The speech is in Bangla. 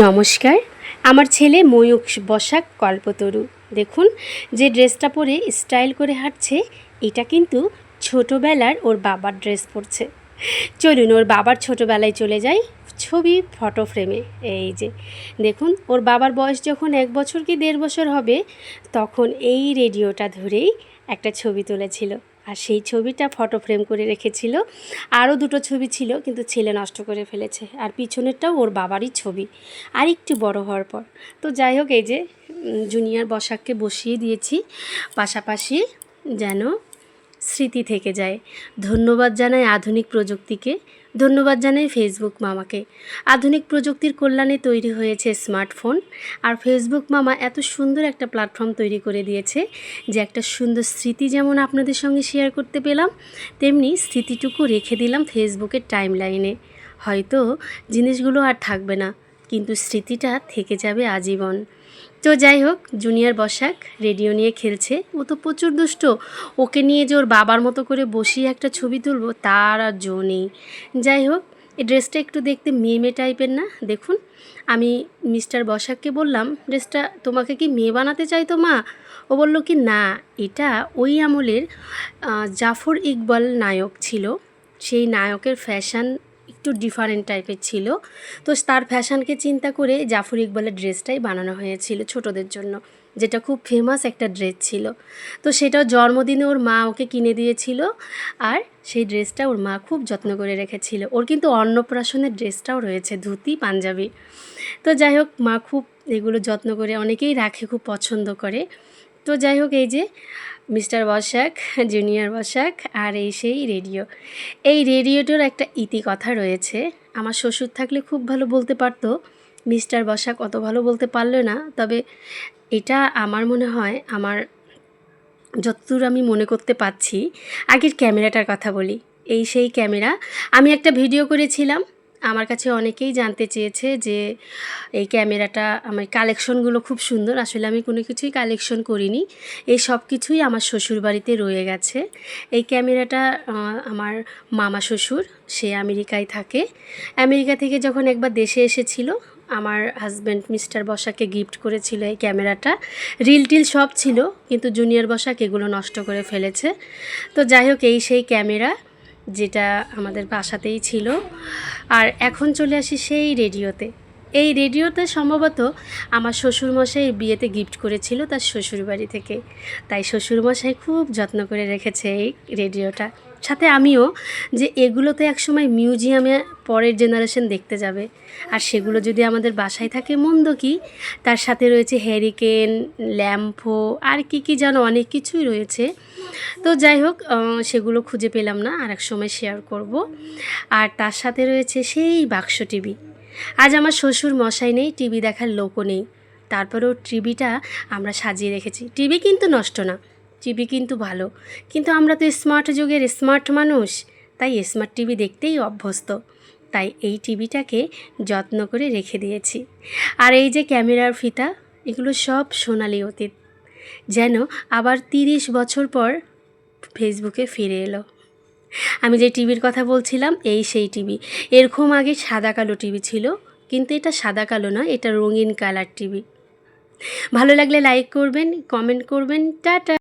নমস্কার। আমার ছেলে ময়ূক বসাক কল্পতরু। দেখুন, যে ড্রেসটা পরে স্টাইল করে হাঁটছে, এটা কিন্তু ছোটোবেলার ওর বাবার ড্রেস পরছে। চলুন, ওর বাবার ছোটোবেলায় চলে যাই ছবি ফটো ফ্রেমে। এই যে, দেখুন, ওর বাবার বয়স যখন এক বছর কি দেড় বছর হবে, তখন এই রেডিওটা ধরেই একটা ছবি তুলেছিল। আর সেই ছবিটা ফটো ফ্রেম করে রেখেছিল। আরও দুটো ছবি ছিল, কিন্তু ছেলে নষ্ট করে ফেলেছে। আর পিছনেরটাও ওর বাবারই ছবি। আর একটু বড় হওয়ার পর। তো যাই হোক, এই যে জুনিয়র বসাককে বসিয়ে দিয়েছি। পাশাপাশি যেন স্মৃতি থেকে যায়। ধন্যবাদ জানাই আধুনিক প্রযুক্তিকে। ধন্যবাদ জানাই ফেসবুক মামাকে। আধুনিক প্রযুক্তির কল্যাণে তৈরি হয়েছে স্মার্টফোন আর ফেসবুক মামা এত সুন্দর একটা প্ল্যাটফর্ম তৈরি করে দিয়েছে যে একটা সুন্দর স্মৃতি যেমন আপনাদের সঙ্গে শেয়ার করতে পেলাম, তেমনি স্মৃতিটুকু রেখে দিলাম ফেসবুকের টাইম লাইনে হয়তো জিনিসগুলো আর থাকবে না। কিন্তু স্মৃতিটা থেকে যাবে আজীবন। তো যাই হোক, জুনিয়র বসাক রেডিও নিয়ে খেলছে। ও তো প্রচুর দুষ্ট। ওকে নিয়ে যে ওর বাবার মতো করে বসিয়ে একটা ছবি তুলবো, তার আর জো নেই। যাই হোক, এই ড্রেসটা একটু দেখতে মেয়ে মেয়ে টাইপের না? দেখুন, আমি মিস্টার বসাককে বললাম, ড্রেসটা তোমাকে কি মেয়ে বানাতে চাইতো মা? ও বলল কি, না, এটা ওই আমলের জাফর ইকবাল নায়ক ছিল। সেই নায়কের ফ্যাশন একটু ডিফারেন্ট টাইপের ছিল। তো তার ফ্যাশনকে চিন্তা করে জাফর ইকবালের ড্রেসটাই বানানো হয়েছিল ছোটদের জন্য, যেটা খুব ফেমাস একটা ড্রেস ছিল। তো সেটাও জন্মদিনে ওর মা ওকে কিনে দিয়েছিল আর সেই ড্রেসটা ওর মা খুব যত্ন করে রেখেছিল। ওর কিন্তু অন্নপ্রাশনের ড্রেসটাও রয়েছে, ধুতি, পাঞ্জাবি। তো যাই হোক, মা খুব এগুলো যত্ন করে অনেকেই রাখে, খুব পছন্দ করে। তো যাই হোক, এই যে মিস্টার বসাক, জুনিয়র বসাক আর এই সেই রেডিও। এই রেডিওটার একটা ইতি কথা রয়েছে। আমার শ্বশুর থাকলে খুব ভালো বলতে পারতো, মিস্টার বসাক অত ভালো বলতে পারল না। তবে এটা আমার মনে হয়, আমার যতদূর আমি মনে করতে পারছি, আগের ক্যামেরাটার কথা বলি। এই সেই ক্যামেরা, আমি একটা ভিডিও করেছিলাম আমার কাছে অনেকেই জানতে চেয়েছে যে এই ক্যামেরাটা, আমার কালেকশনগুলো খুব সুন্দর। আসলে আমি কোনো কিছুই কালেকশন করিনি। এই সব কিছুই আমার শ্বশুর বাড়িতে রয়ে গেছে। এই ক্যামেরাটা আমার মামা শ্বশুর, সে আমেরিকায় থাকে। আমেরিকা থেকে যখন একবার দেশে এসেছিল, আমার হাজব্যান্ড মিস্টার বসাকে গিফট করেছিল এই ক্যামেরাটা। রিল টিল সব ছিল, কিন্তু জুনিয়র বসাক এগুলো নষ্ট করে ফেলেছে। তো যাই হোক, এই সেই ক্যামেরা। যেটা আমাদের বাসাতেই ছিল। আর এখন চলে আসি সেই রেডিওতে। এই রেডিওতে সম্ভবত আমার শ্বশুরমশাই বিয়েতে গিফট করেছিল তার শ্বশুরবাড়ি থেকে। তাই শ্বশুরমশাই খুব যত্ন করে রেখেছে এই রেডিওটা। সাথে আমিও যে এগুলো তো একসময় মিউজিয়ামে পরের জেনারেশন দেখতে যাবে। আর সেগুলো যদি আমাদের বাসায় থাকে মন্দ কি? তার সাথে রয়েছে হ্যারিকেন ল্যাম্পো আর কি কি যেন অনেক কিছুই রয়েছে। তো যাই হোক সেগুলো খুঁজে পেলাম না, আর এক সময় শেয়ার করব। আর তার সাথে রয়েছে সেই বাক্স টিভি। আজ আমার শ্বশুর মশাই নেই, টিভি দেখার লোকও নেই। তারপরেও টিভিটা আমরা সাজিয়ে রেখেছি। টিভি কিন্তু নষ্ট না। টিভি কিন্তু ভালো। কিন্তু আমরা তো স্মার্ট যুগের স্মার্ট মানুষ, তাই স্মার্ট টিভি দেখতেই অভ্যস্ত। তাই এই টিভিটাকে যত্ন করে রেখে দিয়েছি। আর এই যে ক্যামেরার ফিতা, এগুলো সব সোনালি অতীত। যেন আবার তিরিশ বছর পর ফেসবুকে ফিরে এলো। আমি যে টিভির কথা বলছিলাম, এই সেই টিভি। এরকম আগে সাদা কালো টিভি ছিল, কিন্তু এটা সাদা কালো না এটা রঙিন কালার টিভি। ভালো লাগলে লাইক করবেন কমেন্ট করবেন, টাটা।